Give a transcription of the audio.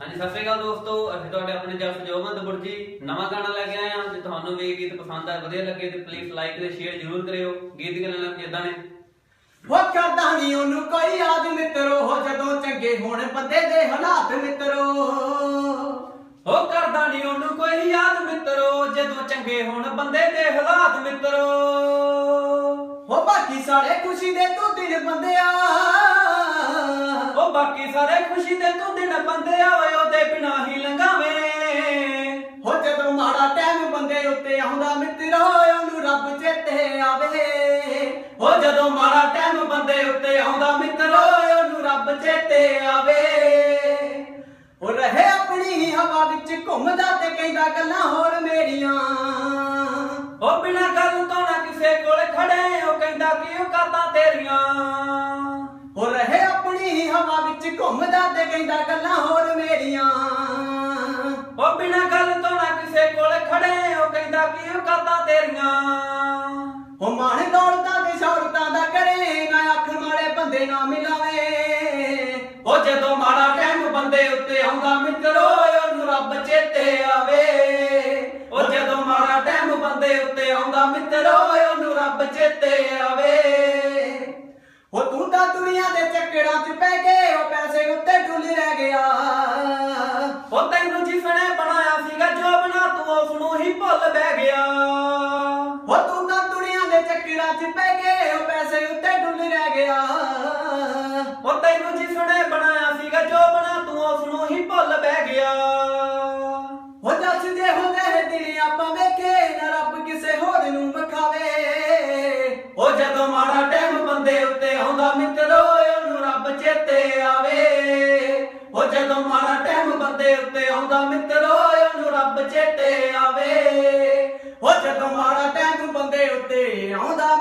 ਹਾਂਜੀ ਸਤਿ ਸ਼੍ਰੀ ਅਕਾਲ ਦੋਸਤੋ। ਅਸੀਂ ਤੁਹਾਡੇ ਆਪਣੇ ਜਸ ਜੋਗਵੰਤ ਬੁਰਜੀ ਨਵਾਂ ਗਾਣਾ ਲੈ ਕੇ ਆਏ ਹਾਂ। ਜੇ ਤੁਹਾਨੂੰ ਵੀ ਗੀਤ ਪਸੰਦ ਆਏ ਵਧੀਆ ਲੱਗੇ ਤੇ ਪਲੀਜ਼ ਲਾਈਕ ਤੇ ਸ਼ੇਅਰ ਜ਼ਰੂਰ ਕਰਿਓ। ਗੀਤ ਨਾਲ ਜਿੱਦਾਂ ਨੇ। ਹੋ ਕਰਦਾ ਨਹੀਂ ਉਹਨੂੰ ਕੋਈ ਯਾਦ ਮਿੱਤਰੋ ਹੋ ਜਦੋਂ ਚੰਗੇ ਹੋਣ ਬੰਦੇ ਦੇ ਹਾਲਾਤ ਮਿੱਤਰੋ। ਹੋ ਕਰਦਾ ਨਹੀਂ ਉਹਨੂੰ ਕੋਈ ਯਾਦ ਮਿੱਤਰੋ ਜਦੋਂ ਚੰਗੇ ਹੋਣ ਬੰਦੇ ਦੇ ਹਾਲਾਤ ਮਿੱਤਰੋ। ਹੋ ਬਾਕੀ ਸਾਰੇ ਖੁਸ਼ੀ ਦੇ ਤੂੰ ਦਿਨ ਬੰਦਿਆ। ਉਹ ਬਾਕੀ ਸਾਰੇ ਖੁਸ਼ੀ ਦੇ ਤੂੰ ਦਿਨ ਬੰਦੇ ਆਉਂਦਾ ਮਿੱਤਰੋ, ਉਹਨੂੰ ਰੱਬ ਚੇਤੇ ਆਵੇ। ਹੋ ਜਦੋਂ ਮਾੜਾ ਟਾਈਮ ਬੰਦੇ ਉੱਤੇ ਆਉਂਦਾ ਮਿੱਤਰੋ, ਉਹਨੂੰ ਰੱਬ ਚੇਤੇ ਆਵੇ। ਉਹ ਰਹੇ ਆਪਣੀ ਹੀ ਹਵਾ ਵਿੱਚ ਘੁੰਮਦਾ ਤੇ ਕਹਿੰਦਾ ਗੱਲਾਂ ਹੋਰ ਮੇਰੀਆਂ। ਉਹ ਬਿਨਾਂ ਗੱਲ ਤੋਂ ਨਾ ਕਿਸੇ ਕੋਲ ਖੜੇ, ਉਹ ਕਹਿੰਦਾ ਕਿ ਉਹ ਕਰਦਾ ਤੇਰੀਆਂ? ਉਹ ਰਹੇ ਆਪਣੀ ਹੀ ਹਵਾ ਵਿੱਚ ਘੁੰਮਦਾ ਤੇ ਕਹਿੰਦਾ ਗੱਲਾਂ ਉਹ ਕਰਦਾ ਤੇਰੀਆਂ। ਹੋ ਮਾਣ ਦੌਲਤਾਂ ਤੇ ਸ਼ੌਹਰਤਾਂ ਦਾ ਕਰੇ, ਨਾ ਅੱਖ ਮਾੜੇ ਬੰਦੇ ਨਾ ਮਿਲਾਵੇ। ਉਹ ਜਦੋਂ ਮਾੜਾ ਟਾਈਮ ਬੰਦੇ ਉੱਤੇ ਆਉਂਦਾ, ਮਿੱਤਰੋ, ਉਹਨੂੰ ਰੱਬ ਚੇਤੇ ਆਵੇ। ਉਹ ਜਦੋਂ ਮਾੜਾ ਟਾਈਮ ਬੰਦੇ ਉੱਤੇ ਆਉਂਦਾ, ਮਿੱਤਰੋ, ਉਹਨੂੰ ਰੱਬ ਚੇਤੇ ਆਵੇ। ਹੋ ਤੂੰ ਤਾਂ ਦੁਨੀਆ ਦੇ ਚੱਕਰਾਂ 'ਚ ਪੈ ਕੇ, ਉਹ ਪੈਸੇ ਉੱਤੇ ਡੁੱਲ ਰਹਿ ਗਿਆ। ਉਹ ਤੈਨੂੰ ਜਿਸਨੇ ਬਣਾਇਆ ਸੀਗਾ, ਜੋ ਬਣਾ ਤੂੰ, ਉਸ ਨੂੰ ਹੀ ਭੁੱਲ ਪੈ ਕੇ ਉਹ ਪੈਸੇ ਉੱਤੇ ਡੁੱਲ ਰਹਿ ਗਿਆ। ਉਹ ਤੈਨੂੰ ਜਿਸਨੇ ਬਣਾਇਆ ਸੀਗਾ, ਜੋ ਬਣਾ ਤੂੰ ਉਸ ਨੂੰ ਹੀ ਭੁੱਲ ਬਹਿ ਗਿਆ। ਹੋ ਦੱਸਦੇ ਹੁੰਦੇ ਦਿਨ ਆਪਾਂ ਵੇਖੇ ਨਾ ਰੱਬ ਕਿਸੇ ਹੋਰ ਨੂੰ ਮਖਾਵੇ ਉਹ ਜਦੋਂ ਮਾੜਾ ਟਾਈਮ ਬੰਦੇ ਉੱਤੇ ਆਉਂਦਾ, ਮਿੱਤਰੋ ਉਹਨੂੰ ਰੱਬ ਚੇਤੇ ਆਵੇ। ਉਹ ਜਦੋਂ ਮਾੜਾ ਟਾਈਮ ਬੰਦੇ ਉੱਤੇ ਆਉਂਦਾ, ਮਿੱਤਰੋ ਉਹਨੂੰ ਰੱਬ ਚੇਤੇ ਆਵੇ। ਉਹ ਜਦੋਂ ਮਾੜਾ ਟਾਈਮ ਬੰਦੇ ਉੱਤੇ ਆਉਂਦਾ